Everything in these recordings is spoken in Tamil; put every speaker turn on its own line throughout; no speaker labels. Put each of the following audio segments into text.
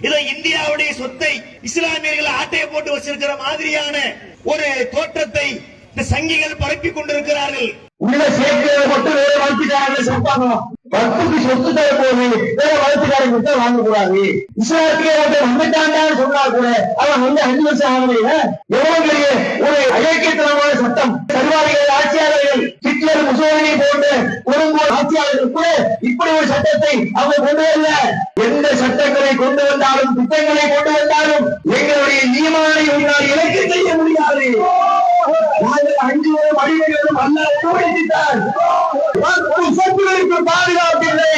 இதுல இந்தியாவுடைய சொத்தை இஸ்லாமியர்கள் ஆட்டையை போட்டு வச்சிருக்கிற மாதிரியான ஒரு தோற்றத்தை இந்த சங்கிகள் பரப்பி கொண்டிருக்கிறார்கள்.
உள்ள சேர்க்கிறத மட்டும் வேற வாழ்த்துக்காரங்க சேர்ப்பாங்க பத்துக்கு சொத்து தர போது வேற வளர்ச்சிக்காரங்க தான் வாங்கக்கூடாது இஸ்லாத்துக்கே ஒருத்தர் வந்துட்டாங்கன்னு சொன்னா கூட அவன் வந்து அஞ்சு வருஷம் ஆகலையில எவ்வளவு பெரிய ஒரு அயோக்கியத்தனமான சட்டம். சர்வாதிகள் ஆட்சியாளர்கள் ஹிட்லர் முசோலினி போன்ற கொடுங்கோல் ஆட்சியாளர்கள் கூட இப்படி ஒரு சட்டத்தை அவங்க கொண்டு வரல. எந்த சட்டங்களை கொண்டு வந்தாலும் திட்டங்களை கொண்டு வந்தாலும் எங்களுடைய நியமனை உங்களால் இலக்கு செய்ய முடியாது. நாங்கள் அஞ்சு வரும் அடிமைகளும் அல்ல சொத்துகளுக்கு பாதுகாப்பில்லை.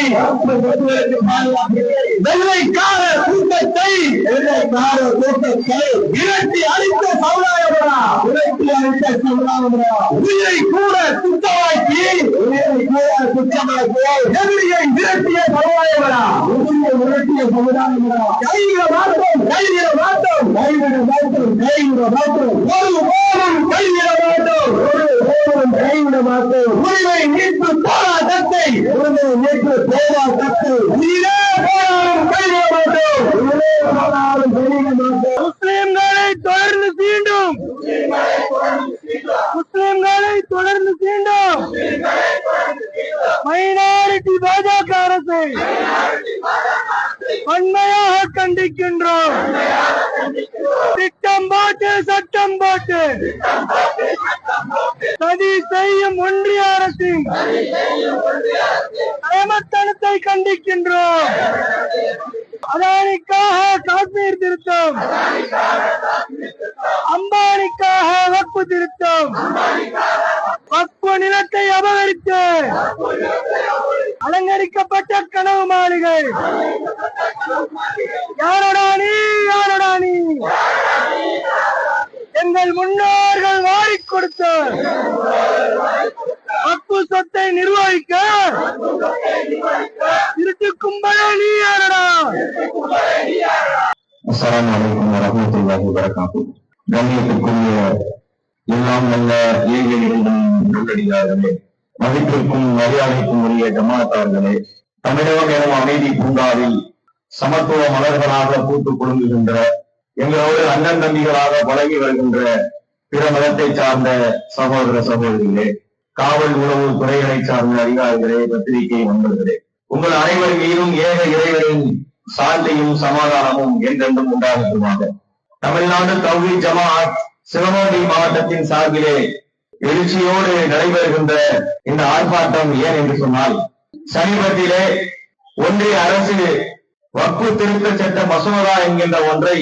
வெள்ளைக்கார கூட்டத்தை வெள்ளைக்கார கூட்டத்தை விரட்டி அழித்த சமுதாயமரா விரட்டி அழித்த சமுதாயமரா உயிரை கூட துச்சமாக்கி உயிரை கூட துச்சமாக்கி எதிரியை விரட்டிய சமுதாயமரா உயிரை விரட்டிய சமுதாயமரா கைவிட மாட்டோம் கைவிட மாட்டோம். கைவிட மாட்டோம் கைவிட மாட்டோம். ஒரு ஓரம் கைவிட மாட்டோம். ஒரு ஓரம் கைவிட மாட்டோம். உரிமை மீட்பு போராட்டத்தை உரிமை மீட்பு போராட்டத்தை. உயிரே போராடும் கைவிட மாட்டோம். உயிரே போராடும் கைவிட மாட்டோம்.
முஸ்லிம்களை தொடர்ந்து தீண்டும். முஸ்லிம்களை தொடர்ந்து தீண்டும். மைனாரிட்டி பாஜக அரசை வன்மையாக கண்டிக்கின்றோம். திட்டம் போட்டு சட்டம் போட்டு. சதி செய்யும் ஒன்றிய அரசின் ஏமத்தனத்தை கண்டிக்கின்றோம். அதானிக்காக காஷ்மீர் திருத்தம் அம்பானிக்காக வக்பு திருத்தம். வக்பு நிலத்தை அபகரித்து அலங்கரிக்கப்பட்ட கனவு மாளிகை யாரடா நீ யாரடா நீ எங்கள் முன்னோர்கள் வாரிக் கொடுத்த வக்பு சொத்தை நிர்வகிக்க திருட்டு கும்பலே நீ யாரடா
அஸ்ஸலாமு அலைக்கும் வரஹ்மத்துல்லாஹி கண்ணியத்திற்குரிய எல்லாம் நல்ல ஏழைகளிடம் நல்லடியார்களே மதிப்பிற்கும் மரியாதைக்கும் உரிய ஜமாத்தார்களே தமிழகம் எனும் அமைதி பூங்காவில் சமத்துவ மலர்களாக பூத்து குழுங்குகின்ற எங்களோடு அண்ணன் தம்பிகளாக பழகி வருகின்ற பிற மதத்தை சார்ந்த சகோதர சகோதரிகளே காவல் உளவு துறைகளை சார்ந்த அதிகாரிகளே பத்திரிகை நண்பர்களே உங்கள் அனைவர் மீதும் ஏக இறைவனின் சாந்தியும் சமாதானமும் என்றென்றும் உண்டாகட்டுமாக. தமிழ்நாடு தௌஹி ஜமாஅத் சிவகங்கை மாவட்டத்தின் சார்பிலே எழுச்சியோடு நடைபெறுகின்ற இந்த ஆர்ப்பாட்டம் ஏன் என்று சொன்னால் சமீபத்திலே ஒன்றிய அரசு வக்கு திருத்த சட்ட மசோதா என்கின்ற ஒன்றை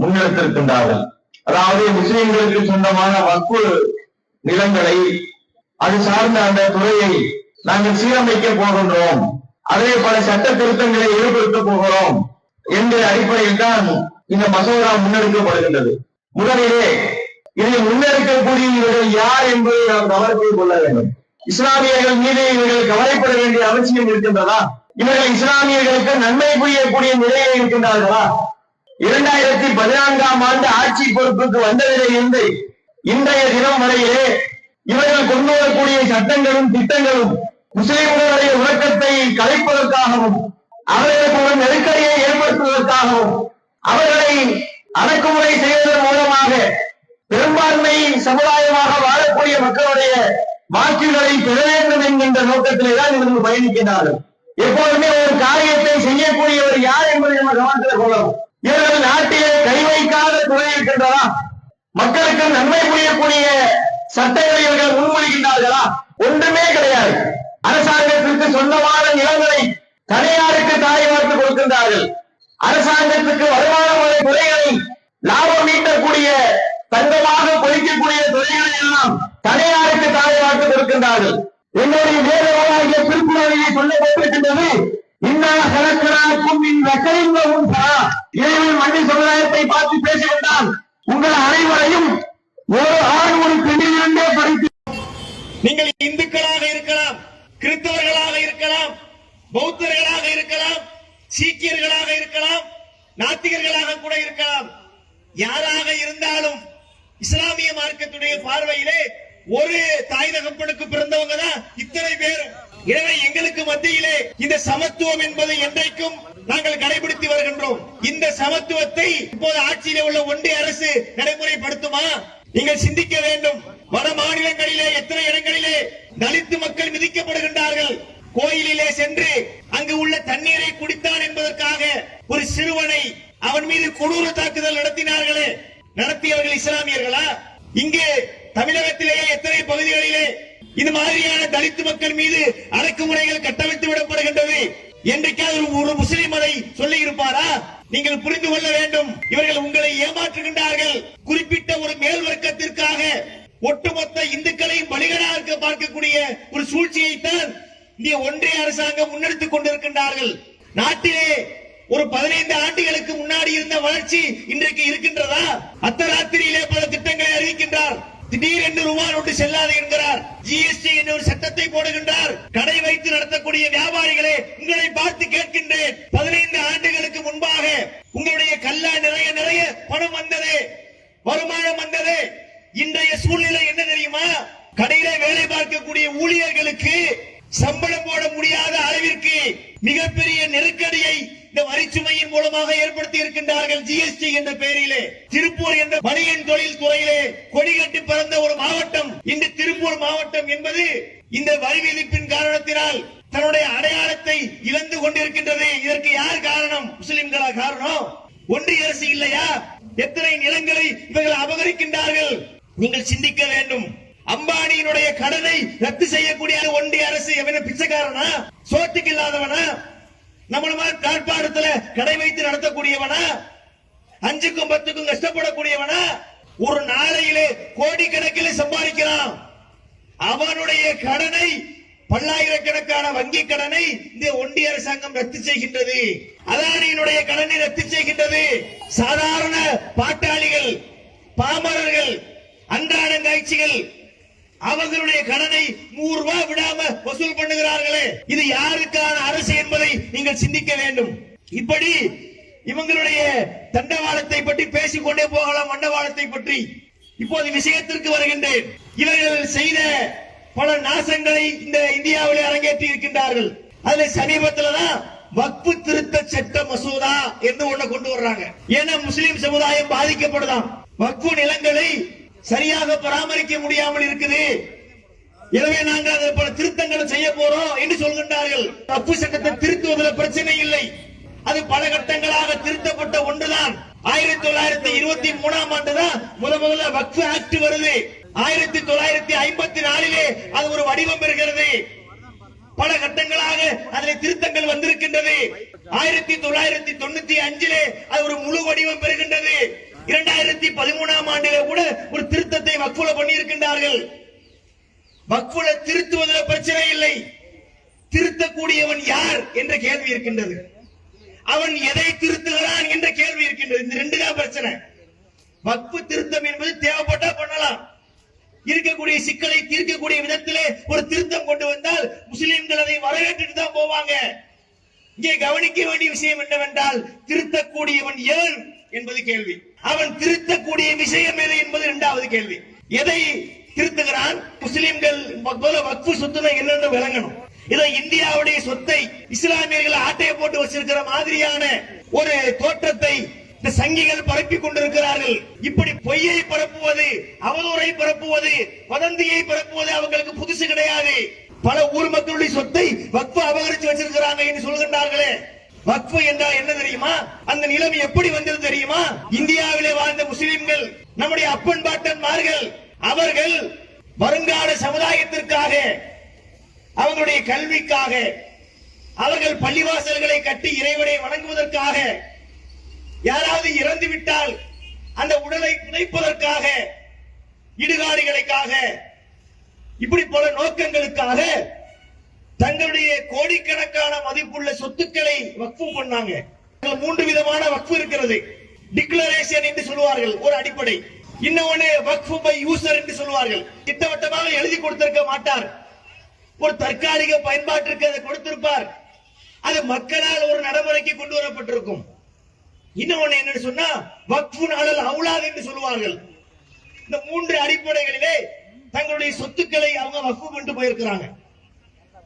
முன்னெடுத்திருக்கின்றார்கள். அதாவது முஸ்லிம்களுக்கு சொந்தமான வக்கு நிலங்களை அது சார்ந்த அந்த துறையை நாங்கள் சீரமைக்க போகின்றோம். அதே பல சட்ட திருத்தங்களை ஏற்படுத்த போகிறோம். என்ற அடிப்படையில் தான் இந்த மசோதா முன்னெடுக்கப்படுகின்றது. முதலிலே இதை முன்னெடுக்கக்கூடிய இவர்கள் யார் என்பதை நாம் கவனத்தில் கொள்ள வேண்டும். இஸ்லாமியர்கள் மீது இவர்கள் கவலைப்பட வேண்டிய அவசியம் இருக்கின்றதா? இவர்கள் இஸ்லாமியர்களுக்கு நன்மை புரியக்கூடிய நிலையில் இருக்கின்றார்களா? இரண்டாயிரத்தி பதினான்காம் ஆண்டு ஆட்சி பொறுப்புக்கு வந்ததிலே இருந்து இன்றைய தினம் வரையிலே இவர்கள் கொண்டு வரக்கூடிய சட்டங்களும் திட்டங்களும் முஸ்லிம்களுடைய உறக்கத்தை கலைப்பதற்காகவும் அவர்களுக்கு ஒரு நெருக்கடியை ஏற்படுத்துவதற்காகவும் அவர்களை அடக்குமுறை செய்வதன் மூலமாக பெரும்பான்மை சமுதாயமாக வாழக்கூடிய மக்களுடைய வாக்குகளை பெற வேண்டும் என்கின்ற நோக்கத்திலே தான் இவர்கள் பயணிக்கிறார்கள் எப்போதுமே ஒரு காரியத்தை செய்யக்கூடியவர் யார் என்பதை நம்ம கவனத்தில் கொள்ளலாம் இவர்கள் நாட்டிலே கை வைக்காத துறை இருக்கின்றதா? மக்களுக்கு நன்மை புரியக்கூடிய சட்டங்களை இவர்கள் முன்மொழிகின்றார்களா? ஒன்றுமே கிடையாது. அரசாங்கத்திற்கு சொந்தமான நிலங்களை தனியாருக்கு தாய் வார்த்து கொடுக்கின்றார்கள். அரசாங்கத்துக்கு வருமான வரை துறைகளை லாபம் ஈட்டக்கூடிய தங்கமாக பொறிக்கக்கூடிய துறைகளை எல்லாம் தனியாருக்கு தாய் வார்த்து கொடுக்கின்றார்கள். என்னுடைய வேதவாகிய திருக்குறளிலே சொல்லப்பட்டிருக்கின்றது இன்னா கலக்கலாக்கும் இன் வெக்கரிங்கவும் இறைவன் மனித சமுதாயத்தை பார்த்து பேசுகின்றான் உங்கள் அனைவரையும் ஒரு ஆண் ஒரு படைத்து
நீங்கள் இந்துக்களாக இருக்கலாம் கிறிஸ்தவர்களாக இருக்கலாம் பௌத்தர்களாக இருக்கலாம் சீக்கியர்களாக இருக்கலாம் நாத்திகர்களாக கூட இருக்கலாம் யாராக இருந்தாலும் இஸ்லாமிய மார்க்கத்துடைய பார்வையிலே ஒரு தாய் தகப்பனுக்கு பிறந்தவங்க தான் இத்தனை பேரும் எனவே எங்களுக்கு மத்தியிலே இந்த சமத்துவம் என்பது என்றைக்கும் நாங்கள் கடைபிடித்து வருகின்றோம் இந்த சமத்துவத்தை இப்போது ஆட்சியிலே உள்ள ஒன்றிய அரசு நடைமுறைப்படுத்துமா நீங்கள் சிந்திக்க வேண்டும் வட மாநிலங்களிலே எத்தனை இடங்களிலே தலித்து மக்கள் மிதிக்கப்படுகின்றார்கள் கோயிலிலே சென்று அங்கு உள்ள தண்ணீரை குடித்தான் என்பதற்காக ஒரு சிறுவனை அவன் மீது கொடூர தாக்குதல் நடத்தினார்களே நடத்தியவர்கள் இஸ்லாமியர்களா இங்கே தமிழகத்திலேயே எத்தனை பகுதிகளிலே இந்த மாதிரியான தலித்து மக்கள் மீது அடக்குமுறைகள் கட்டமைத்து விடப்படுகின்றது என்றைக்காவது ஒரு- ஒரு முஸ்லிம் அதை சொல்லி இருப்பாரா நீங்கள் புரிந்து கொள்ள வேண்டும். இவர்கள் உங்களை ஏமாற்றுகின்றார்கள். குறிப்பிட்ட ஒரு மேல் வர்க்கத்திற்காக ஒட்டுமொத்த இந்துக்களையும் பலிகளாக பார்க்கக்கூடிய ஒரு சூழ்ச்சியைத்தான் இந்திய ஒன்றிய அரசாங்கம் முன்னெடுத்துக் கொண்டிருக்கின்றார்கள். நாட்டிலே ஒரு பதினைந்து ஆண்டுகளுக்கு முன்னாடி இருந்த வளர்ச்சி இன்றைக்கு இருக்கின்றதா? அத்தராத்திரியிலே பல திட்டங்களை அறிவிக்கின்றார். திடீரென்று ரூபாய் நோட்டு செல்லாது என்கிறார். ஜிஎஸ்டி என்ற ஒரு சட்டத்தை போடுகின்றார் கடை வைத்து நடத்தக்கூடிய வியாபாரிகளே உங்களை பார்த்து கேட்கின்றேன். பதினைந்து ஆண்டுகளுக்கு முன்பாக உங்களுடைய கல்லா நிறைய நிறைய பணம் வந்தது வருமானம் வந்தது. இன்றைய சூழ்நிலை என்ன தெரியுமா? கடையில வேலை பார்க்கக்கூடிய ஊழியர்களுக்கு சம்பளம் போட முடியாத அளவிற்கு மிகப்பெரிய நெருக்கடியை இந்த வரிச்சுமையின் மூலமாக ஏற்படுத்தி இருக்கின்றார்கள் ஜிஎஸ்டி என்ற பெயரிலே. திருப்பூர் என்ற பணியின் தொழில் துறையிலே கொடி கட்டி ஒரு மாவட்டம். இந்த திருப்பூர் மாவட்டம் என்பது இந்த வரி விதிப்பின் காரணத்தினால் தன்னுடைய அடையாளத்தை இழந்து கொண்டிருக்கின்றது. இதற்கு யார் காரணம்? முஸ்லிம்களா காரணம்? ஒன்றிய அரசு இல்லையா? எத்தனை நிலங்களை இவர்கள் அபகரிக்கின்றார்கள்? நீங்கள் சிந்திக்க வேண்டும். அம்பானியினுடைய கடனை ரத்து செய்யக்கூடிய ஒன்றிய அரசு எவன பிச்சைக்காரனா? சோத்துக்கு இல்லாதவனா? நம்மள மாதிரி காட்பாடத்துல கடை வைத்து நடத்தக்கூடியவனா அஞ்சுக்கும் பத்துக்கும் கஷ்டப்படக்கூடியவனா ஒரு நாளையிலே கோடிக்கணக்கில் சம்பாதிக்கிறான் அவனுடைய கடனை பல்லாயிரக்கணக்கான வங்கி கடனை இந்த ஒன்றிய அரசாங்கம் ரத்து செய்கின்றது. அதானியினுடைய கடனை ரத்து செய்கின்றது. சாதாரண பாட்டாளிகள் பாமரர்கள் அன்றாடங்காய்ச்சிகள் அவர்களுடைய கடனை நூறு ரூபாய் விடாம வசூல் பண்ணுகிறார்களே. இது யாருக்கான அரசு என்பதை நீங்கள் சிந்திக்க வேண்டும். இப்படி இவங்களுடைய தண்டவாளத்தை பற்றி பேசிக்கொண்டே போகலாம் மண்டவாளத்தை பற்றி. இப்போது விஷயத்திற்கு வருகின்றேன். இவர்கள் செய்த பல நாசங்களை இந்த இந்தியாவிலே அரங்கேற்றி இருக்கின்றார்கள் அதுல சமீபத்துலதான் வக்பு திருத்த சட்ட மசோதா என்று ஒண்ணு கொண்டு வர்றாங்க. ஏன்னா முஸ்லிம் சமுதாயம் பாதிக்கப்படுதான் வக்பு நிலங்களை சரியாக பராமரிக்க முடியாமல் இருக்குது. எனவே நாங்கள் அதை பல திருத்தங்களை செய்ய போறோம் என்று சொல்கின்றார்கள். தப்பு சட்டத்தை திருத்துவதில் பிரச்சனை இல்லை. அது பல கட்டங்களாக திருத்தப்பட்ட ஒன்றுதான். ஆயிரத்தி தொள்ளாயிரத்தி இருபத்தி மூணாம் ஆண்டு தான் முத முதல்ல வக்ஃபு ஆக்ட் வருது. ஆயிரத்தி தொள்ளாயிரத்தி ஐம்பத்தி நாலிலே அது ஒரு வடிவம் பெறுகிறது. பல கட்டங்களாக அதில் திருத்தங்கள் வந்திருக்கின்றது. ஆயிரத்தி தொள்ளாயிரத்தி தொண்ணூத்தி அஞ்சிலே அது ஒரு முழு வடிவம் பெறுகின்றது. இரண்டாயிரத்தி பதிமூணாம் ஆண்டில கூட ஒரு திருத்தத்தை வக்குல பண்ணி இருக்கின்றார்கள் வக்குல திருத்துவதில் பிரச்சனை இல்லை. திருத்தக்கூடியவன் யார் என்ற கேள்வி இருக்கின்றது. அவன் எதை திருத்துகிறான் என்ற கேள்வி இருக்கின்றது. இந்த ரெண்டு தான் பிரச்சனை. வக்பு திருத்தம் என்பது தேவைப்பட்டா பண்ணலாம். இருக்கக்கூடிய சிக்கலை தீர்க்கக்கூடிய விதத்திலே ஒரு திருத்தம் கொண்டு வந்தால் முஸ்லிம்கள் அதை வரவேற்றுட்டு தான் போவாங்க. இங்கே கவனிக்க வேண்டிய விஷயம் என்னவென்றால் திருத்தக்கூடியவன் ஏன் என்பது கேள்வி. அவன் திருத்தக்கூடிய விஷயம் எது என்பது இரண்டாவது கேள்வி. எதை திருத்துகிறான்? முஸ்லிம்கள் வக்ஃபு சொத்துனா என்னன்னு விளங்கணும். இதை இந்தியாவுடைய சொத்தை இஸ்லாமியர்கள் ஆட்டையை போட்டு வச்சிருக்கிற மாதிரியான ஒரு தோற்றத்தை இந்த சங்கிகள் பரப்பி கொண்டிருக்கிறார்கள். இப்படி பொய்யை பரப்புவது அவதூறை பரப்புவது வதந்தியை பரப்புவது அவங்களுக்கு புதுசு கிடையாது. பல ஊர் மக்களுடைய சொத்தை வக்ஃபு அபகரிச்சு வச்சிருக்கிறாங்க என்று சொல்கின்றார்களே. வக்ஃபு என்றால் என்ன தெரியுமா? அந்த நிலம் எப்படி வந்தது தெரியுமா? இந்தியாவிலே வாழ்ந்த முஸ்லிம்கள் நம்முடைய அப்பன் பாட்டன்மார்கள் அவர்கள் வருங்கால சமுதாயத்திற்காக அவர்களுடைய கல்விக்காக அவர்கள் பள்ளிவாசல்களை கட்டி இறைவனை வணங்குவதற்காக யாராவது இறந்து விட்டால் அந்த உடலை புதைப்பதற்காக இடுகாடுகளுக்காக இப்படி பல நோக்கங்களுக்காக தங்களுடைய கோடிக்கணக்கான மதிப்புள்ள சொத்துக்களை வக்ஃபு பண்ணாங்க. மூன்று விதமான வக்ஃபு இருக்கிறது. டிக்ளரேஷன் என்று சொல்லுவார்கள் ஒரு அடிப்படை. இன்னொன்னு வக்ஃபு பை யூசர் என்று சொல்லுவார்கள். திட்டவட்டமாக எழுதி கொடுத்திருக்க மாட்டார். ஒரு தற்காலிக பயன்பாட்டிற்கு அதை கொடுத்திருப்பார். அது மக்களால் ஒரு நடைமுறைக்கு கொண்டு வரப்பட்டிருக்கும். இன்னொன்னு என்னன்னு சொன்னா வக்ஃபு நாளல் அவுலாத் என்று சொல்லுவார்கள். இந்த மூன்று அடிப்படைகளிலே தங்களுடைய சொத்துக்களை அவங்க வக்ஃபு கொண்டு போயிருக்கிறாங்க.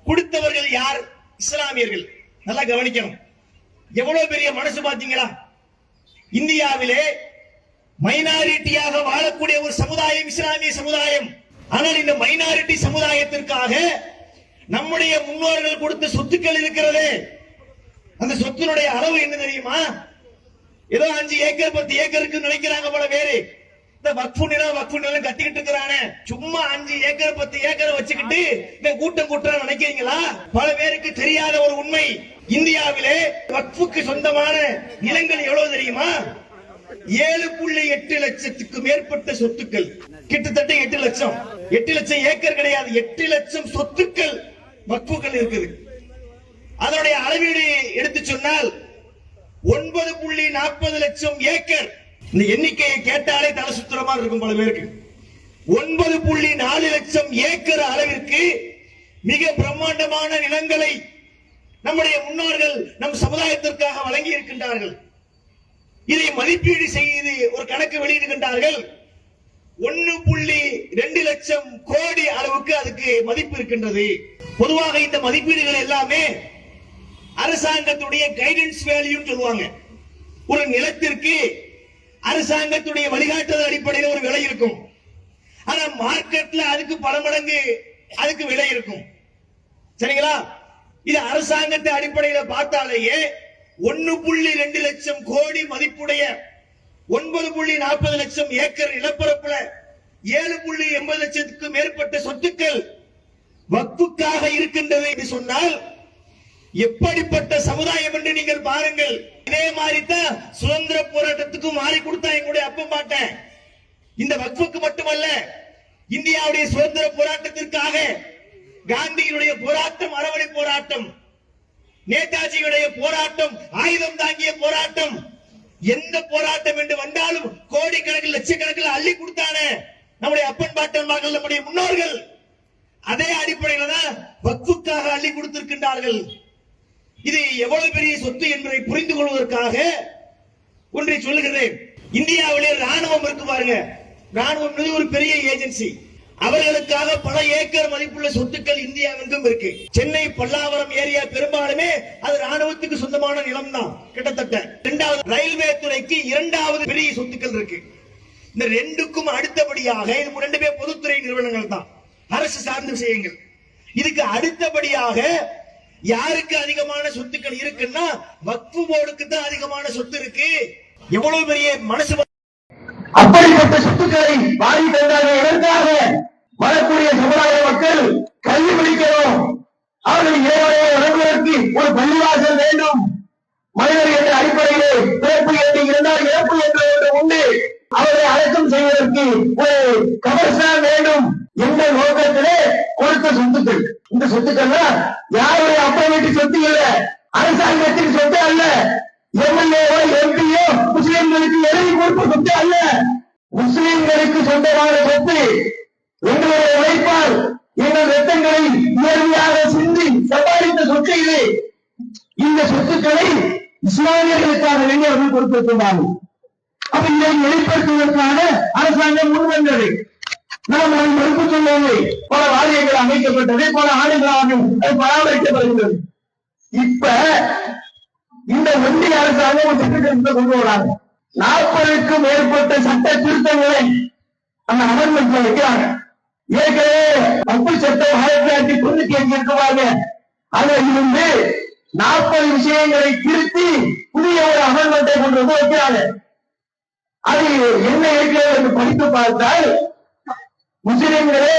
கொடுத்தவர்கள் யார்? இஸ்லாமியர்கள். நல்லா கவனிக்கணும். எவ்வளவு பெரிய மனசு பாத்தீங்களா இந்தியாவிலே மைனாரிட்டியாக வாழக்கூடிய ஒரு சமுதாயம் இஸ்லாமிய சமுதாயம். ஆனால் இந்த மைனாரிட்டி சமுதாயத்திற்காக நம்முடைய முன்னோர்கள் கொடுத்த சொத்துக்கள் இருக்கிறது. அந்த சொத்தினுடைய அளவு என்ன தெரியுமா? ஏதோ அஞ்சு ஏக்கர் பத்து ஏக்கருக்கு நினைக்கிறாங்க போல வேறு இந்த வக்ஃபு நிலம் வக்ஃபு நிலம் கட்டிக்கிட்டு இருக்கிறானே. சும்மா அஞ்சு ஏக்கர் பத்து ஏக்கர் வச்சுக்கிட்டு இந்த கூட்டம் கூட்டம் நினைக்கிறீங்களா? பல பேருக்கு தெரியாத ஒரு உண்மை. இந்தியாவிலே வக்ஃபுக்கு சொந்தமான நிலங்கள் எவ்வளவு தெரியுமா? ஏழு புள்ளி எட்டு லட்சத்துக்கு மேற்பட்ட சொத்துக்கள். கிட்டத்தட்ட எட்டு லட்சம். எட்டு லட்சம் ஏக்கர் கிடையாது. எட்டு லட்சம் சொத்துக்கள் வக்ஃபுகள் இருக்குது. அதனுடைய அளவீடு எடுத்து சொன்னால் ஒன்பது புள்ளி நாற்பது லட்சம் ஏக்கர். இந்த எண்ணிக்கையை கேட்டாலே தலை சுத்திரமா இருக்கும் பல பேருக்கு. ஒன்பது புள்ளி நாலு லட்சம் ஏக்கர் அளவிற்கு மிக பிரம்மாண்டமான நிலங்களை நம்முடைய முன்னோர்கள் நம் சமுதாயத்திற்காக வழங்கி இருக்கின்றார்கள் இதை மதிப்பீடு செய்து ஒரு கணக்கு வெளியிடுகின்றார்கள். ஒன்னு புள்ளி ரெண்டு லட்சம் கோடி அளவுக்கு அதுக்கு மதிப்பு இருக்கின்றது. பொதுவாக இந்த மதிப்பீடுகள் எல்லாமே அரசாங்கத்துடைய கைடன்ஸ் வேல்யூன்னு சொல்லுவாங்க. ஒரு நிலத்திற்கு அரசாங்கத்துடைய வழிகாட்டுதல் அடிப்படையில் ஒரு விலை இருக்கும். ஆனா மார்க்கெட்ல அதுக்கு பல மடங்கு அதுக்கு விலை இருக்கும். சரிங்களா? இது அரசாங்கத்தை அடிப்படையில பார்த்தாலேயே ஒன்னு புள்ளி ரெண்டு லட்சம் கோடி மதிப்புடைய ஒன்பது புள்ளி நாற்பது லட்சம் ஏக்கர் நிலப்பரப்புல ஏழு புள்ளி எண்பது லட்சத்துக்கு மேற்பட்ட சொத்துக்கள் வக்குக்காக இருக்கின்றது என்று சொன்னால் எப்படிப்பட்ட சமுதாயம் என்று நீங்கள் பாருங்கள். இதே மாதிரி தான் சுதந்திர போராட்டத்துக்கு மாறி கொடுத்தா எங்களுடைய அப்ப மாட்டேன் இந்த வக்ஃபுக்கு மட்டுமல்ல இந்தியாவுடைய சுதந்திர போராட்டத்திற்காக காந்தியினுடைய போராட்டம் அறவழி போராட்டம் நேதாஜியுடைய போராட்டம் ஆயுதம் தாங்கிய போராட்டம் எந்த போராட்டம் என்று வந்தாலும் கோடிக்கணக்கில் லட்சக்கணக்கில் அள்ளி கொடுத்தானே நம்முடைய அப்பன் பாட்டன் மகள் நம்முடைய முன்னோர்கள். அதே அடிப்படையில் தான் வக்ஃபுக்காக அள்ளி கொடுத்திருக்கின்றார்கள். இது எவ்வளவு பெரிய சொத்து என்பதை புரிந்து கொள்வதற்காக ஒன்றை சொல்லுகிறேன். இந்தியாவிலே ராணுவம் இருக்கு பாருங்க. ராணுவம் என்பது ஒரு பெரிய ஏஜென்சி. அவர்களுக்காக பல ஏக்கர் மதிப்புள்ள சொத்துக்கள் இந்தியாவெங்கும் இருக்கு. சென்னை பல்லாவரம் ஏரியா பெரும்பாலுமே அது ராணுவத்துக்கு சொந்தமான நிலம் தான் கிட்டத்தட்ட. இரண்டாவது ரயில்வே துறைக்கு இரண்டாவது பெரிய சொத்துக்கள் இருக்கு. இந்த ரெண்டுக்கும் அடுத்தபடியாக இது ரெண்டுமே பொதுத்துறை நிறுவனங்கள் தான். அரசு சார்ந்த விஷயங்கள். இதுக்கு அடுத்தபடியாக யாருக்கு அதிகமான சொத்துக்கள் இருக்குன்னா வக்ஃபு போர்டுக்கு தான் அதிகமான சொத்து இருக்கு. எவ்வளவு பெரிய மனசு
அப்படிப்பட்ட சொத்துக்களை வாங்கி தந்தார்கள் எதற்காக? வரக்கூடிய சமுதாய மக்கள் கல்வி பிடிக்கிறோம் அவர்கள் இறைவனையை வழங்குவதற்கு ஒரு பள்ளிவாசல் வேண்டும். மனிதர் என்ற அடிப்படையிலே பிறப்பு என்று இருந்தால் இறப்பு என்ற ஒன்று உண்டு. அவரை அடக்கம் செய்வதற்கு ஒரு கபர்ஸ்தான் வேண்டும் என்ற நோக்கத்திலே கொடுத்த சொத்துக்கள். இந்த சொத்துக்கள்லாம் யாருடைய அப்பா வீட்டு சொத்து இல்ல அரசாங்கத்தின் சொத்து அல்ல எம்எல்ஏவோ எம்பியோ முஸ்லிம்களுக்கு எழுதி கொடுப்ப சொத்து அல்ல. முஸ்லிம்களுக்கு சொந்தமான சொத்து எங்களுடைய உழைப்பால் எங்கள் ரத்தங்களை நேர்மையாக சிந்தி சம்பாதித்த சொத்து இது. இந்த சொத்துக்களை இஸ்லாமியர்களுக்காக வேண்டி அவர்கள் கொடுத்திருக்கிறார்கள் அப்ப வெளிப்படுத்துவதற்கான அரசாங்கம் முன்வந்தது. நாம் அதை மறுப்பு சொல்லவில்லை பல வாரியங்கள் அமைக்கப்பட்டது பல ஆண்டுகளாக அது பராமரிக்கப்படுகிறது. இப்ப இந்த ஒன்றிய அரசாங்கம் ஒரு திட்டத்தை கொண்டு வராங்க. நாற்பதுக்கும் மேற்பட்ட சட்ட திருத்தங்களை அந்த அமர்மெண்ட்ல வைக்கிறாங்க. ஏற்கனவே மக்கள் சட்டம் ஆயிரத்தி தொள்ளாயிரத்தி தொண்ணூத்தி அஞ்சு இருக்குவாங்க அதுல இருந்து நாற்பது விஷயங்களை திருத்தி புதிய ஒரு அமர்மெண்டை கொண்டு வந்து வைக்கிறாங்க. அது என்ன இருக்கிறது என்று படித்து பார்த்தால் முஸ்லிம்களே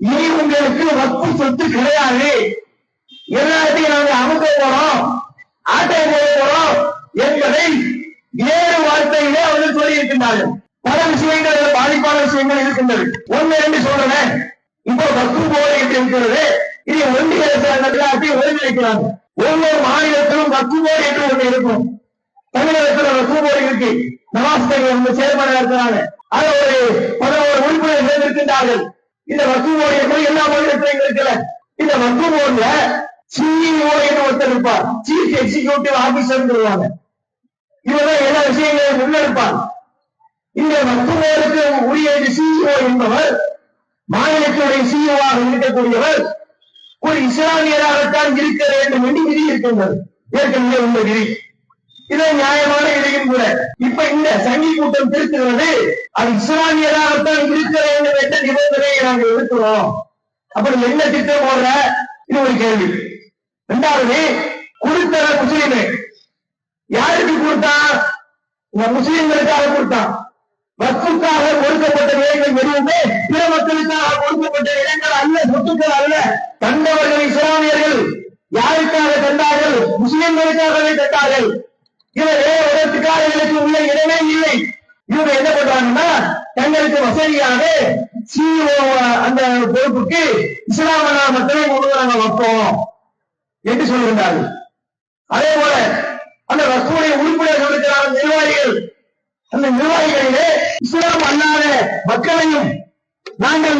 இனி உங்களுக்கு வக்கு சொத்து கிடையாது. எல்லாத்தையும் நாங்க அமுக்க போறோம் ஆட்டை போட போறோம் என்பதை வேறு வார்த்தையிலே அவர்கள் சொல்லி இருக்கின்றார்கள் பல விஷயங்கள் பாதிப்பான விஷயங்கள் இருக்கின்றது. ஒண்ணு ரெண்டு சொல்றேன். இப்போ வக்கு போல இருக்கிறது. இது ஒன்றிய அரசாங்கத்தில் அப்படி ஒருங்கிணைக்கிறாங்க. ஒவ்வொரு மாநிலத்திலும் வக்கு போர் என்று ஒன்று இருக்கும். தமிழகத்துல வக்கு போர் இருக்கு. நவாஸ்தகர் வந்து செயல்பட இருக்கிறாங்க அது ஒரு பதினோரு உறுப்பினர் சேர்ந்திருக்கின்றார்கள் இந்த வக்கு போர் எல்லா மாநிலத்திலும் இருக்கல இந்த வக்கு சிஇஓ என்று ஒருத்தர் இருப்பார். சீஃப் எக்ஸிகியூட்டிவ் ஆபீசர் சொல்லுவாங்க. இவர்தான் எல்லா விஷயங்களையும் முன்னெடுப்பார். இந்த வக்குவோருக்கு உரிய சிஇஓ என்பவர் மாநிலத்துடைய சிஇஓ ஆக இருக்கக்கூடியவர் ஒரு இஸ்லாமியராகத்தான் இருக்க வேண்டும் என்று விதி இருக்கின்றது. ஏற்கனவே உள்ள விதி. இது நியாயமான இடையும் கூட. இப்ப இந்த சங்கி கூட்டம் திருத்துகிறது. அது இஸ்லாமியராகத்தான் இருக்க வேண்டும் என்ற நிபந்தனையை நாங்கள் இருக்கிறோம் அப்படி என்ன திட்டம் போடுற? இது ஒரு கேள்வி. இரண்டாவது கொடுத்தர முஸ்லீமே. யாருக்கு கொடுத்தான் இந்த முஸ்லிம்களுக்காக கொடுத்தான் வக்குக்காக கொடுக்கப்பட்ட இடங்கள் எதுவுமே பிற மக்களுக்காக கொடுக்கப்பட்ட இடங்கள் அல்ல சொத்துக்கள் அல்ல. தந்தவர்கள் இஸ்லாமியர்கள் யாருக்காக தந்தார்கள்? முஸ்லிம்களுக்காகவே தந்தார்கள். இவர் இடத்துக்காரர்களுக்கு உள்ள இடமே இல்லை. இவங்க என்ன பண்றாங்கன்னா தங்களுக்கு வசதியாக சிஓ அந்த பொறுப்புக்கு இஸ்லாமனா மட்டுமே கொண்டு நாங்க வைப்போம் என்று சொல்லுகிறார்கள் அதே போல அந்த வசூலை உறுப்பினர்கள் இருக்கிறார் நிர்வாகிகள். அந்த நிர்வாகிகளிலே இஸ்லாம் அல்லாத மக்களையும் நாங்கள்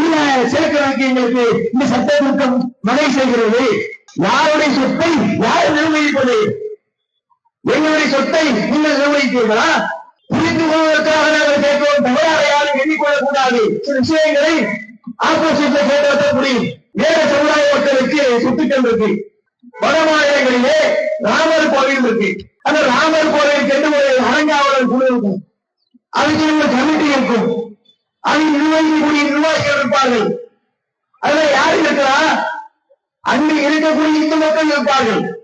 உள்ள சேர்க்கிறதுக்கு எங்களுக்கு இந்த சட்ட திருத்தம் வகை செய்கிறது. யாருடைய சொத்தை யார் நிர்வகிப்பது? எங்களுடைய சொத்தை நீங்கள் நிர்வகிப்பீர்களா புரிந்து கொள்வதற்காக நாங்கள் கேட்கிறோம் தவறாக யாரும் எண்ணிக்கொள்ளக் கூடாது சில விஷயங்களை ஆப்போசிட்ல கேட்டு முடியும் வேற சமுதாய மக்களுக்கு சொத்துக்கள் இருக்கு. வட மாநிலங்களிலே ராமர் கோவில் இருக்கு. அந்த ராமர் கோவிலுக்கு என்று ஒரு அரங்காவலர் குழு இருக்கும். அதுக்கு ஒரு கமிட்டி இருக்கும். அதில் நிர்வகிக்கக்கூடிய நிர்வாகிகள் இருப்பார்கள். அதுல யார் இருக்கிறா? அங்கு இருக்கக்கூடிய இந்து மக்கள் இருப்பார்கள்.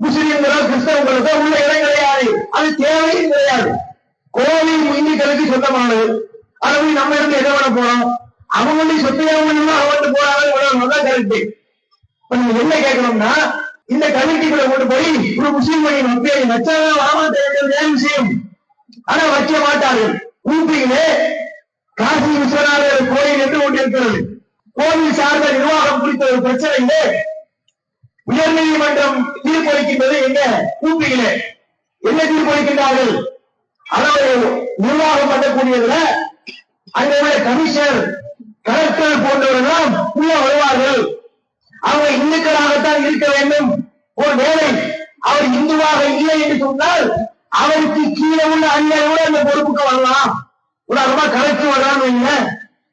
முஸ்லீம்களோ கிறிஸ்தவங்களுக்கோ உள்ள இடம் கிடையாது அது தேவையும் கிடையாது. கோவில் இந்துக்களுக்கு சொந்தமானது. அதை போய் நம்ம இருந்து எதை பண்ண போறோம். அவங்களுடைய சொத்தை அவங்க அவங்களுக்கு போறாங்க தான் கருத்து இப்ப நீங்க என்ன கேட்கணும்னா இந்த கமிட்டிக்குள்ள கொண்டு போய் ஒரு முஸ்லீம் பையன் மக்களை வச்சாதான் வாமா தேவையான விஷயம்? ஆனா வைக்க மாட்டார்கள். ஊட்டியிலே காசி விஸ்வநாதர் கோயில் என்று ஒன்று இருக்கிறது. கோவில் சார்ந்த நிர்வாகம் குறித்த ஒரு பிரச்சனையிலே உயர்நீதிமன்றம் தீர்ப்பளிக்கின்றது எங்க ஊட்டியிலே. என்ன தீர்ப்பளிக்கின்றார்கள்? அதாவது நிர்வாகம் பண்ணக்கூடியதுல அங்க உள்ள கமிஷனர் கலெக்டர் போன்றவர்கள் உள்ள வருவார்கள். அவங்க இந்துக்களாகத்தான் இருக்க வேண்டும். ஒரு வேலை அவர் இந்துவாக இல்லை என்று சொன்னால் அவருக்கு கீழே உள்ள அந்நியரோட அந்த பொறுப்புக்கு வரலாம். உதாரணமா கலெக்டர் வர்றான்னு வைங்க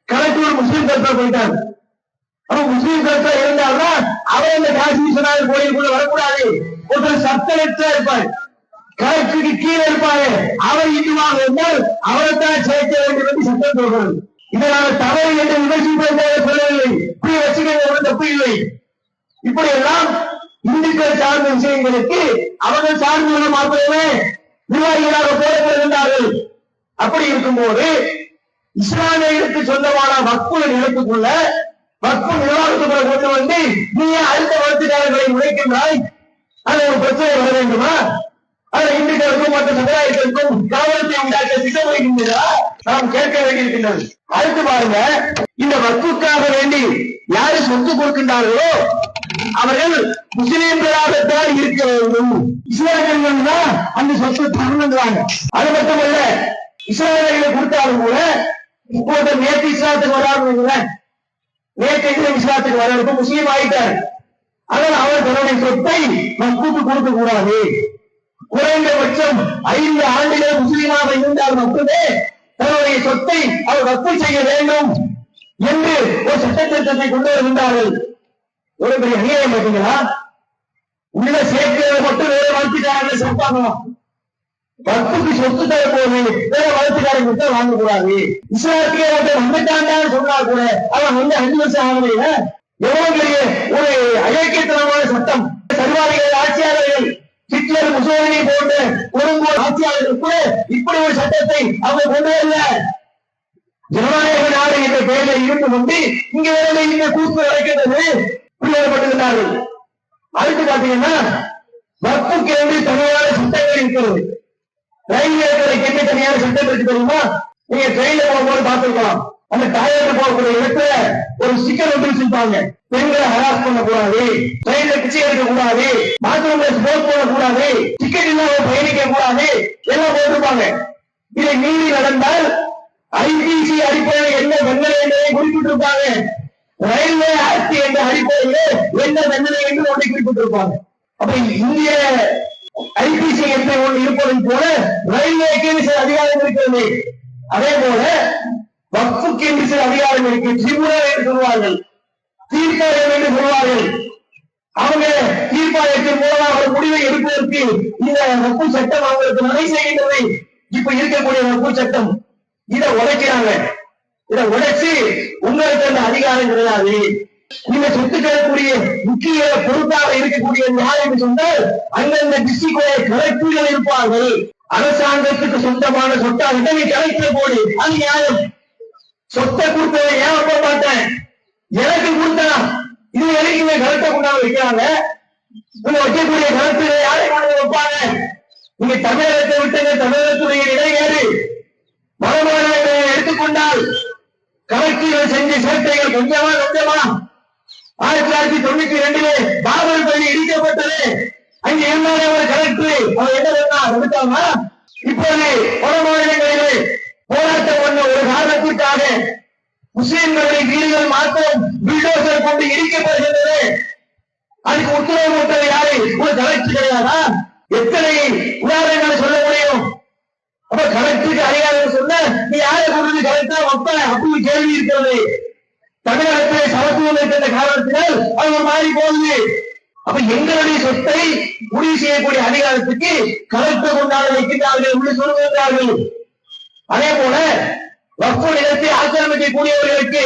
கலெக்டர் ஒரு முஸ்லீம் கருத்தா போயிட்டார். அப்ப முஸ்லீம் கருத்தா இருந்தால்தான் அவர் இந்த காசி விஸ்வநாதர் கோயிலுக்குள்ள வரக்கூடாது. ஒருத்தர் சப்தலெக்டரா இருப்பார். கலெக்டருக்கு கீழே இருப்பாரு. அவர் இந்துவாக இருந்தால் அவரைத்தான் சேர்க்க வேண்டும் என்று சட்டம் சொல்கிறது இதை நாங்கள் தவறு என்று விமர்சிப்பதற்காக சொல்லவில்லை. இப்படி வச்சுக்கிறது ஒன்றும் தப்பு இல்லை. இப்படி எல்லாம் இந்துக்கள் சார்ந்த விஷயங்களுக்கு அவர்கள் சார்ந்தவர்கள் மாத்திரமே நிர்வாகிகளாக போடப்படுகின்றார்கள் அப்படி இருக்கும்போது இஸ்லாமியர்களுக்கு சொந்தமான வக்பு நிலத்துக்குள்ள வக்பு நிர்வாகத்துக்குள்ள கொண்டு வந்து நீ அடுத்த வளர்ச்சியாளர்களை உழைக்கின்றாய் அது ஒரு பிரச்சனை வர வேண்டுமா? அது இந்துக்களுக்கும் மற்ற சமுதாயத்திற்கும் காவலத்தை உண்டாக்க திட்டமிடுகின்றதா நாம் கேட்க வேண்டியிருக்கின்றது. அடுத்து பாருங்க இந்த வக்குக்காக வேண்டி யாரு சொத்து கொடுக்கின்றார்களோ அவர்கள் முஸ்லிம்களாகத்தான் இருக்க வேண்டும். இஸ்லாமியர்கள் தான் அந்த சொத்து தரணுங்கிறாங்க. அது மட்டுமல்ல இஸ்லாமியர்களை கொடுத்தாலும் கூட இப்போது நேற்று இஸ்லாத்துக்கு வராதுங்கள நேற்று இஸ்லாத்துக்கு வர்றப்ப முஸ்லீம் ஆயிட்டார் ஆனால் அவர் தன்னுடைய சொத்தை வக்குக்கு கொடுக்க கூடாது குறைந்தபட்சம் ஐந்து ஆண்டுகள் முஸ்லீமாக இருந்தால் மட்டுமே தன்னுடைய சொத்தை அவர் ரத்து செய்ய வேண்டும் என்று ஒரு சட்ட திட்டத்தை கொண்டு வருகின்றார்கள். ஒரு பெரிய அநியாயம் பார்த்தீங்களா? உள்ள சேர்க்கிறது மட்டும் வேறு வளர்ச்சிக்காரங்க சேர்ப்பாங்க பத்துக்கு சொத்து தர போது வேற வளர்ச்சிக்காரங்க தான் வாங்கக்கூடாது. இஸ்லாத்துக்கே ஒருத்தர் வந்துட்டாண்டான்னு சொன்னா கூட அவன் வந்து அஞ்சு வருஷம் ஆகலையில எவ்வளவு பெரிய ஒரு அயோக்கியத்தனமான சட்டம். சர்வாதிகள் ஆட்சியாளர்கள் ஹிட்லர் முசோலினி போன்ற கொடுங்கோல் ஆட்சியாளர்கள் கூட இப்படி ஒரு சட்டத்தை அவங்க கொண்டு வரல. ஜனநாயக நாடு என்ற பெயரில் இருந்து கொண்டு இங்க வேலை இங்க கூத்து நடக்கின்றது புரியப்பட்டிருந்தார்கள் அடுத்து பாத்தீங்கன்னா வப்புக்கு என்று தனியான சட்டங்கள் இருக்கிறது. ரயில்வே துறைக்கு என்ன தனியான சட்டம் இருக்கு தெரியுமா? நீங்க ட்ரெயின்ல போகும்போது பார்த்திருக்கலாம். அந்த டாய்லெட் போகக்கூடிய இடத்துல ஒரு ஸ்டிக்கர் ஒன்று வச்சிருப்பாங்க. பெண்களை ஹராஸ் பண்ண கூடாது ட்ரெயின்ல பிச்சை எடுக்க கூடாது பாத்ரூம்ல ஸ்போர்ட் போட கூடாது டிக்கெட் இல்லாம பயணிக்க கூடாது எல்லாம் போட்டிருப்பாங்க. இதை மீறி நடந்தால் ஐபிசி அடிப்படையில் என்ன தண்டனை என்பதை குறிப்பிட்டிருப்பாங்க ரயில்வே ஆக்ட் என்ற அடிப்படையில் என்ன தண்டனை என்று ஒன்றை குறிப்பிட்டிருப்பாங்க. அப்ப இந்திய ஐபிசி என்ற ஒன்று இருப்பதும் போல ரயில்வேக்கு சில அதிகாரம் இருக்கிறது. அதே போல வக்ஃபுக்கு என்று சில அதிகாரம் இருக்கு. திரிபுரா என்று சொல்வார்கள். தீர்ப்பாயம் என்று சொல்வார்கள். அவங்க தீர்ப்பாயத்தின் மூலமாக ஒரு முடிவை எடுப்பதற்கு இந்த வப்பு சட்டம் அவங்களுக்கு நன்மை செய்கின்றது. இப்ப இருக்கக்கூடிய வப்பு சட்டம். இதை உடைக்கிறாங்க. இதை உடைச்சு உங்களுக்கு அந்த அதிகாரம் கிடையாது. இந்த சொத்துக்களுக்குரிய முக்கிய பொறுப்பாக இருக்கக்கூடிய நியாயம் சொன்னால் அந்தந்த டிஸ்ட்ரிக்டோட கலெக்டர்கள் இருப்பார்கள். அரசாங்கத்துக்கு சொந்தமான சொத்தாக உடனே கலெக்டர் போடு அது நியாயம். சொத்தை கொடுத்ததை ஏன் வைக்க மாட்டேன் எனக்கு கொடுத்தா? இது வரைக்கும் கலெக்டர் கொண்டாந்து வைக்கிறாங்க. இவங்க வைக்கக்கூடிய கலெக்டரை யாரை கொண்டு வைப்பாங்க? நீங்க தமிழகத்தை விட்டுங்க தமிழகத்துடைய இடையேறு மரபாளர்களை எடுத்துக்கொண்டால் கலெக்டர்கள் செஞ்ச சேர்க்கைகள் கொஞ்சமா கொஞ்சமா ஆயிரத்தி தொள்ளாயிரத்தி தொண்ணூத்தி ரெண்டிலே பாபர் பள்ளி இடிக்கப்பட்டது. அங்கே இருந்தாலே ஒரு கலெக்டர் அவர் என்ன பண்ணா எடுத்தாங்க இப்போது பல மாநிலங்களிலே போராட்டம் பண்ண ஒரு காரணத்திற்காக முஸ்லிம்களுடைய வீடுகள் மாத்திரம் பில்டோசர் கொண்டு இடிக்கப்படுகின்றது அதுக்கு உத்தரவு போட்டது யாரு? ஒரு கலெக்டர் கிடையாதா? எத்தனை உதாரணங்களை சொல்ல முடியும்? அப்ப கலெக்டருக்கு அதிகாரம் சொன்ன நீ யாரை கொண்டு கலெக்டர் வைப்ப அப்படி கேள்வி இருக்கிறது. தமிழகத்திலே சமத்துவம் அது ஒரு மாறி போகுது. அப்ப எங்களுடைய சொத்தை முடிவு செய்யக்கூடிய அதிகாரத்துக்கு கலெக்டர் கொண்டாட வைக்கின்றார்கள் என்று சொல்லுகின்றார்கள். அதே போல வக்ஃபு நிலத்தை ஆக்கிரமிக்கக்கூடியவர்களுக்கு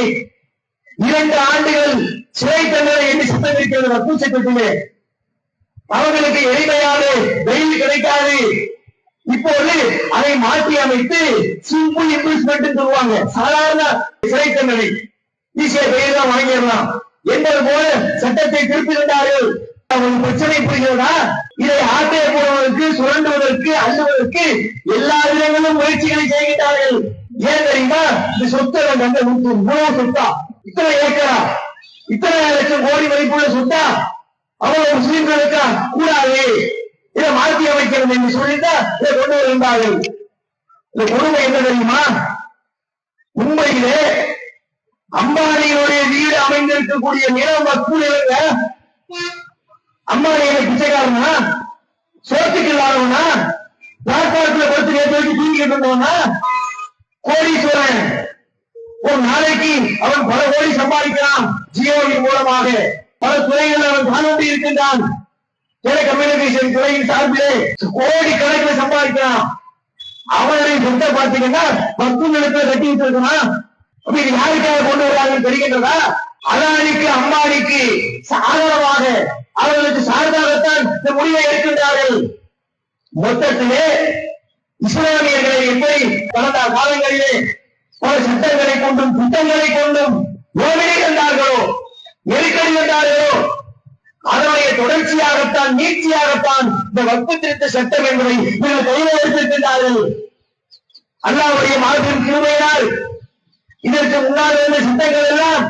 இரண்டு ஆண்டுகள் சிறை தண்டனை என்று சட்டம் இருக்கிறது. வக்ஃபு சட்டத்திலே அவர்களுக்கு எளிமையான வெயில் கிடைக்காது. இப்போது அதை மாற்றி அமைத்து சிம்பிள் இன்வெஸ்ட்மெண்ட் சொல்லுவாங்க. சாதாரண சிறை தண்டனை. ஈஸியா வெயில் தான் வாங்கிடலாம். என்பது போல சட்டத்தை திருப்பியிருந்தார்கள். அவங்களுக்கு பிரச்சனை புரிகிறதா? இதை ஆட்டைய போடுவதற்கு சுரண்டுவதற்கு அள்ளுவதற்கு எல்லா விதங்களும் முயற்சிகளை செய்கின்றார்கள். ஏன் தெரியுமா? இந்த சொத்து கண்ட உணவு சொத்தா? இத்தனை ஏக்கரா? இத்தனை லட்சம் கோடி மதிப்புள்ள சொத்தா? அவ்வளவு முஸ்லிம்களுக்கா? கூடாது. இதை மாற்றி அமைக்கிறது என்று சொல்லித்தான் இதை கொண்டு வருகின்றார்கள் இந்த கொடுமை என்ன தெரியுமா? உண்மையிலே அம்பானியுடைய வீடு அமைந்திருக்கக்கூடிய நிலம் வக்கு நிலங்க அம்பானியை பிச்சைக்காரனா? சோத்துக்கு இல்லாதவனா? பிளாட்பாரத்துல கொடுத்து நேற்று தூங்கிட்டு இருந்தவனா? கோடீஸ்வரன். ஒரு நாளைக்கு அவன் பல கோடி சம்பாதிக்கிறான் ஜியோவின் மூலமாக. பல துறைகளில் அவன் காணொண்டி இருக்கின்றான். டெலிகம்யூனிகேஷன் துறையின் சார்பிலே கோடி கணக்கில் சம்பாதிக்கிறான். அவனை சொத்தை பார்த்தீங்கன்னா பத்து நிலத்துல கட்டி வச்சிருக்கான் அப்ப இது யாருக்காக கொண்டு வர்றாங்கன்னு தெரிகின்றதா? அதானிக்கு அம்பானிக்கு ஆதரவாக அவர்களுக்கு சார்பாகத்தான் இந்த முடிவை எடுக்கின்றார்கள். மொத்தத்திலே இஸ்லாமியர்களை எப்படி கடந்த காலங்களிலே பல சட்டங்களை கொண்டும் திட்டங்களை கொண்டும் நோவினை கண்டார்களோ நெருக்கடி கண்டார்களோ அதனுடைய தொடர்ச்சியாகத்தான் நீட்சியாகத்தான் இந்த வகுப்பு திருத்த சட்டம் என்பதை இவர்கள் கையில் எடுத்திருக்கின்றார்கள் அல்லாவுடைய மாபெரும் கிருமையினால் இதற்கு முன்னால் இருந்த சட்டங்கள் எல்லாம்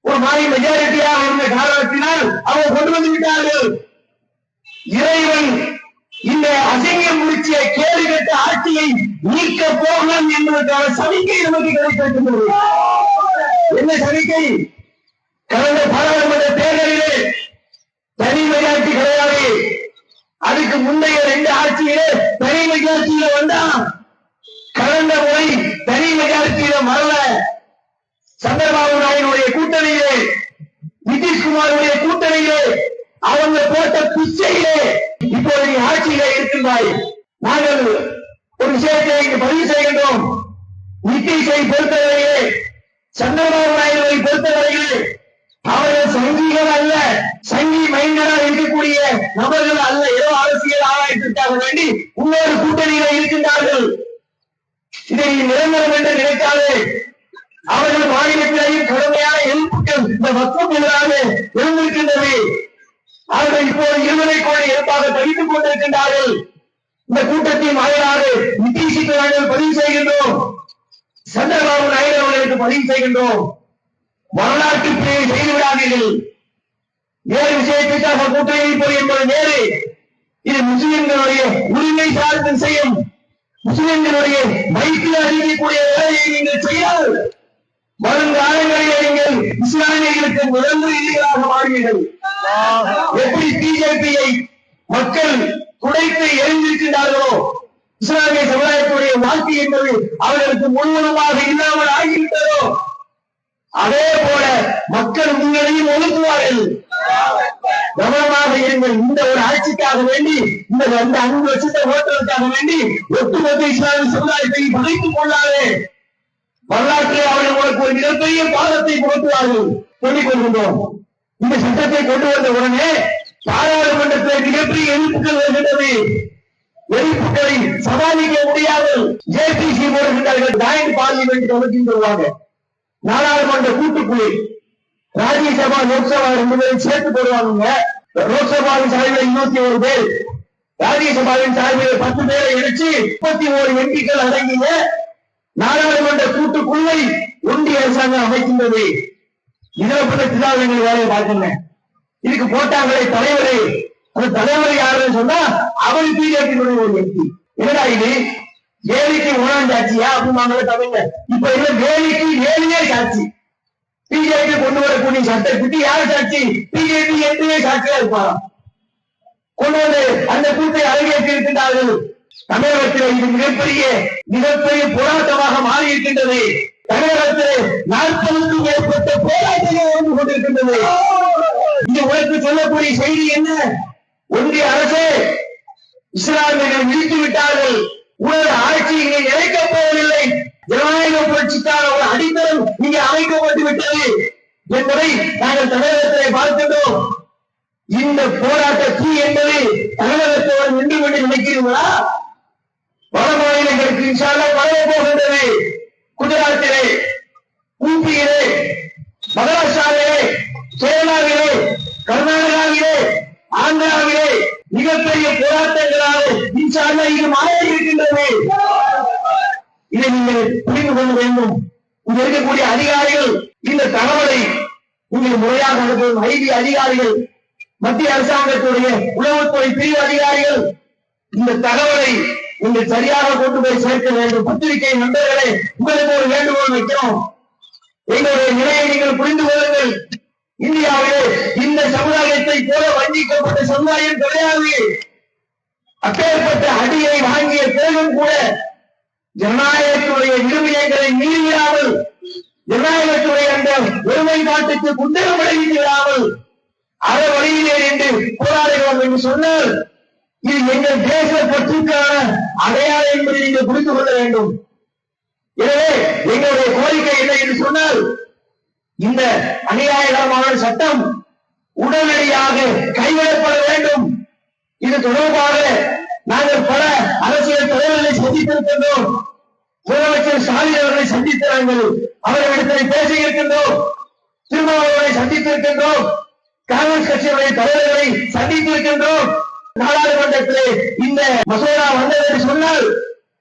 ஒரு மாதிரி மெஜாரிட்டியாக இருந்த காரணத்தினால் அவங்க கொண்டு வந்து விட்டார்கள். இறைவன் இந்த அசிங்கம் முடிச்சிய கேள்வி கட்ட ஆட்சியை நீக்க போகலாம் என்பதற்கான சமிக்கை நமக்கு கிடைத்திருக்கின்றது. என்ன சமிக்கை? கடந்த பாராளுமன்ற தேர்தலிலே தனி மெஜாரிட்டி கிடையாது. அதுக்கு முந்தைய ரெண்டு ஆட்சியிலே தனி மெஜாரிட்டியில வந்தான். கடந்த முறை தனி மெஜாரிட்டியில வரல சந்திரபாபு நாயுடைய கூட்டணியிலே நிதிஷ்குமாருடைய கூட்டணியிலே அவங்க போட்ட பிச்சையிலே இப்போது நீ ஆட்சியிலே இருக்கின்றாய். நாங்கள் ஒரு விஷயத்தை இங்கு பதிவு செய்கின்றோம். நிதிஷை பொறுத்தவரையிலே சந்திரபாபு நாயுடுவை பொறுத்தவரையிலே அவர்கள் சங்கிகள் அல்ல சங்கி மைந்தராக இருக்கக்கூடிய நபர்கள் அல்ல. ஏதோ அரசியல் ஆராய்ச்சிக்காக வேண்டி இன்னொரு கூட்டணியில இருக்கின்றார்கள். இதை நிரந்தரம் என்று நினைத்தாலே அவர்கள் மாநிலத்திலேயும் கடுமையான எதிர்ப்புகள் இந்த வக்கம் எதிராக எழுந்திருக்கின்றது அவர்கள் இப்போது இருவரை கோடி எதிர்ப்பாக தவித்துக் கொண்டிருக்கின்றார்கள். இந்த கூட்டத்தின் வாயிலாக நிதிஷிக்க நாங்கள் பதிவு செய்கின்றோம். சந்திரபாபு நாயுடு அவர்களுக்கு பதிவு செய்கின்றோம். வரலாற்று பிரிவை செய்துவிடாதீர்கள் வேறு விஷயத்திற்காக கூட்டணி வைப்பது என்பது வேறு. இது முஸ்லிம்களுடைய உரிமை சார்ந்த விஷயம். முஸ்லிம்களுடைய வயிற்றில் அறிவிக்கக்கூடிய வேலையை நீங்கள் செய்யால் வருங்காலங்களிலே நீங்கள் இஸ்லாமியர்களுக்கு முதல் எதிரிகளாக மாறுவீர்கள். எப்படி பிஜேபியை மக்கள் துடைத்து எரிந்திருக்கின்றார்களோ இஸ்லாமிய சமுதாயத்துடைய வாழ்க்கை என்பது அவர்களுக்கு முழுவதுமாக இல்லாமல் ஆகி அதே போல மக்கள் உங்களையும் ஒதுக்குவார்கள். கவனமாக இருங்கள். இந்த ஒரு ஆட்சிக்காக வேண்டி இந்த ரெண்டு அஞ்சு வருஷத்தை ஓட்டுவதற்காக வேண்டி ஒட்டுமொத்த இஸ்லாமிய சமுதாயத்தை பகைத்துக் கொள்ளாதே. வரலாற்றில் அவர்கள் உங்களுக்கு ஒரு மிகப்பெரிய பாதத்தை புகட்டுவார்கள் சொல்லிக் கொள்கின்றோம். இந்த சட்டத்தை கொண்டு வந்த உடனே பாராளுமன்றத்தில் மிகப்பெரிய எதிர்ப்புகள் வருகின்றது. எதிர்ப்புகளை சமாளிக்க முடியாது ஜேபிசி போடுகின்றார்கள். ஜாயிண்ட் பார்லிமெண்ட் கமிட்டின்னு சொல்லுவாங்க நாடாளுமன்ற கூட்டுக்குழு. ராஜ்யசபா லோக்சபா ரெண்டு பேரும் சேர்த்து போடுவாங்க லோக்சபாவின் சார்பில் இருநூத்தி ஒரு பேர். ராஜ்யசபாவின் சார்பில் பத்து பேரை இணைச்சு முப்பத்தி ஓரு எம்பிக்கள் அடங்கிய நாடாளுமன்ற கூட்டுக்குழுவை ஒன்றிய அரசாங்கம் அமைக்கின்றது. இதற்கு திராவிடங்கள் வேலையை பார்க்கணும் இதுக்கு போட்டாங்களே தலைவரை. அந்த தலைவரை யாருன்னு சொன்னா அவர் பிஜேபியினுடைய ஒரு எம்பி. என்னடா இது? வேலைக்கு உணவு ஏன் அப்படின்னு தமிழ்ல. இப்ப இல்ல வேலைக்கு வேலையே சாட்சி. பிஜேபி கொண்டு வரக்கூடிய குட்டி யார் சாட்சி? பிஜேபி என்றே சாட்சியா இருப்பாராம். கொண்டு வந்து அந்த கூட்டை அரங்கேற்றி இருக்கின்றார்கள் தமிழகத்தில் இது மிகப்பெரிய மிகப்பெரிய போராட்டமாக மாறி இருக்கின்றது தமிழகத்தில் நாற்பதுக்கும் மேற்பட்ட போராட்டங்கள் நடந்து கொண்டிருக்கின்றது. இந்த உனக்கு சொல்லக்கூடிய செய்தி என்ன? ஒன்றிய அரசு இஸ்லாமியர்கள் விழித்து விட்டார்கள். உனது ஆட்சி இங்கே இணைக்கப் போவதில்லை. ஜனநாயக புரட்சிக்கான ஒரு அடித்தளம் இங்கே அமைக்கப்பட்டு விட்டது என்பதை நாங்கள் தமிழகத்திலே பார்க்கின்றோம். இந்த போராட்ட தீ என்பது தமிழகத்தோடு நின்று கொண்டு நினைக்கிறீர்களா? வட மாநிலங்களுக்கு இன்ஷால்லா வளர போகின்றது. குஜராத்திலே ஊபியிலே மகாராஷ்டிராவிலே கேரளாவிலே கர்நாடகாவிலே ஆந்திராவிலே மிகப்பெரிய போராட்டங்களாக இன்ஷால்லா இது மாறி இருக்கின்றது இதை நீங்கள் கொள்ள வேண்டும். இங்க இருக்கக்கூடிய அதிகாரிகள் இந்த தகவலை நீங்கள் முறையாக அனுப்பும் ஐடி அதிகாரிகள் மத்திய அரசாங்கத்துடைய உளவுத்துறை பிரிவு அதிகாரிகள் இந்த தகவலை நீங்கள் சரியாக கொண்டு போய் சேர்க்க வேண்டும். பத்திரிகை நண்பர்களே உங்களுக்கு ஒரு வேண்டுகோள் வைக்கிறோம். எங்களுடைய நிலையை நீங்கள் புரிந்து கொள்ளுங்கள். இந்தியாவிலே இந்த சமுதாயத்தை போல வஞ்சிக்கப்பட்ட சமுதாயம் கிடையாது. அப்பேற்பட்ட அடியை வாங்கிய பேரும் கூட ஜனநாயகத்துடைய விடுமையங்களை மீறிவிடாமல் ஜனநாயகத்துடைய அந்த ஒருமைப்பாட்டுக்கு குண்டகம் விளைவித்து விடாமல் அற வழியிலே நின்று போராடுகிறோம் என்று சொன்னால் இது எங்கள் தேச பற்றுக்கான அடையாளம் என்பதை நீங்கள் புரிந்து கொள்ள வேண்டும். எனவே எங்களுடைய கோரிக்கை என்ன என்று சொன்னால் இந்த அநியாயகரமான சட்டம் உடனடியாக கைவிடப்பட வேண்டும். இது தொடர்பாக நாங்கள் பல அரசியல் தலைவர்களை சந்தித்திருக்கின்றோம். முதலமைச்சர் ஸ்டாலின் அவர்களை சந்தித்து நாங்கள் அவர்களிடத்தில் பேச இருக்கின்றோம். திருமாவளவனை சந்தித்திருக்கின்றோம். காங்கிரஸ் கட்சியுடைய தலைவர்களை சந்தித்திருக்கின்றோம். நாடாளுமன்றத்திலே இந்த மசோதா வந்தது என்று சொன்னால்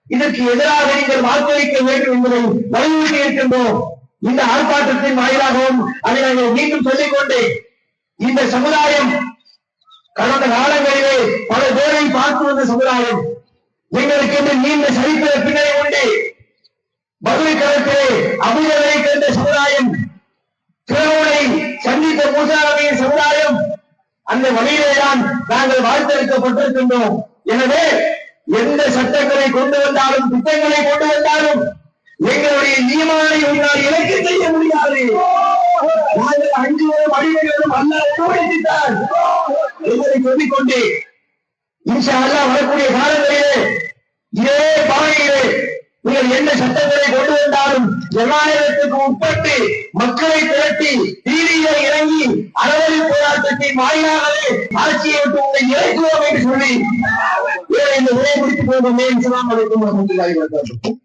இதற்கு எதிராக நீங்கள் வாக்களிக்க வேண்டும் என்பதை வலியுறுத்தி இருக்கின்றோம். இந்த ஆர்ப்பாட்டத்தின் வாயிலாகவும் அதை நாங்கள் மீண்டும் சொல்லிக்கொண்டே இந்த சமுதாயம் கடந்த காலங்களிலே பல பேரை பார்த்து வந்த சமுதாயம் எங்களுக்கு என்று நீண்ட சரித்திர பின்னணி உண்டு. பதில் களத்திலே அமுதலை கண்ட சமுதாயம் திறவுனை சந்தித்த மூசாரமையின் சமுதாயம் அந்த வழியிலேதான் நாங்கள் வாழ்த்தெடுக்கப்பட்டிருக்கின்றோம். எனவே எந்த சட்டங்களை கொண்டு வந்தாலும் திட்டங்களை கொண்டு வந்தாலும் எங்களுடைய நியமனை உங்களால் இலக்கு செய்ய முடியாது. நாங்கள் அஞ்சு வரும் அடிமைகளும் என்பதை சொல்லிக்கொண்டு இன்ஷா அல்லாஹ் வரக்கூடிய காலங்களிலே இதே பாதையிலே நீங்கள் என்ன சட்டங்களை கொண்டு வந்தாலும் ஜனநாயகத்துக்கு உட்பட்டு மக்களை திரட்டி வீதியிலே இறங்கி அறவழி போராட்டத்தின் வாயிலாகவே ஆட்சியை விட்டு உங்களை இறக்குவோம் என்று சொல்லி இந்த உரை முடித்துக் கொண்டோமே இஸ்லாம் அலைக்கும் வரமத்துல்லாஹி வபரகாத்துஹு.